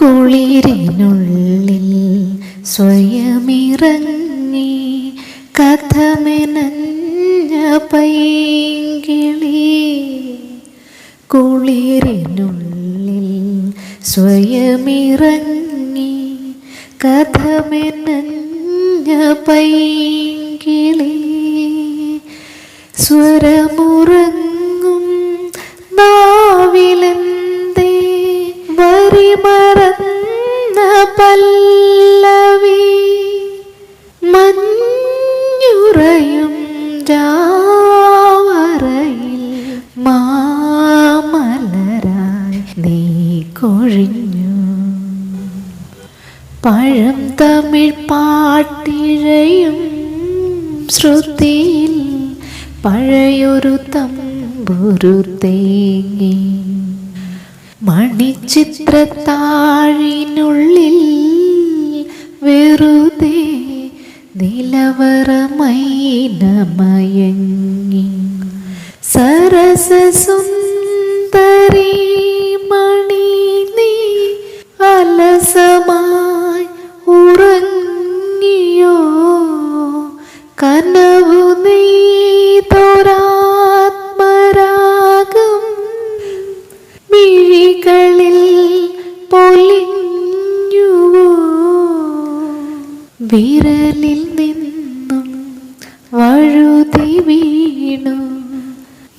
കുളിരിനുള്ളിൽ സ്വയമിറങ്ങി കഥമെനഞ്ഞ പൈങ്കിളി. കുളിരിനുള്ളിൽ സ്വയമിറങ്ങി കഥമെനഞ്ഞ പൈങ്കിളി. സ്വരമുറങ്ങും വരിമറന്ന പല്ലവി മഞ്ഞുറയും ജാവറയിൽ മാമലരായി നീ കൊഴിഞ്ഞു. പഴം തമിഴ് പാട്ടിഴയും ശ്രുതിയിൽ പഴയൊരു തമ്പുരു തേങ്ങി മണിച്ചിത്രത്താഴിനുള്ളിൽ വെറുതെ നിലവറമൈനമയങ്ങി. സരസസുന്ദരി മണി നീ അലസമായി ഉറങ്ങിയോ? കനവു വിരലിൽ നിന്നും വഴുതി വീണു.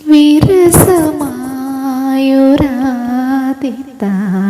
വിരസമായൊരാതിത്താളം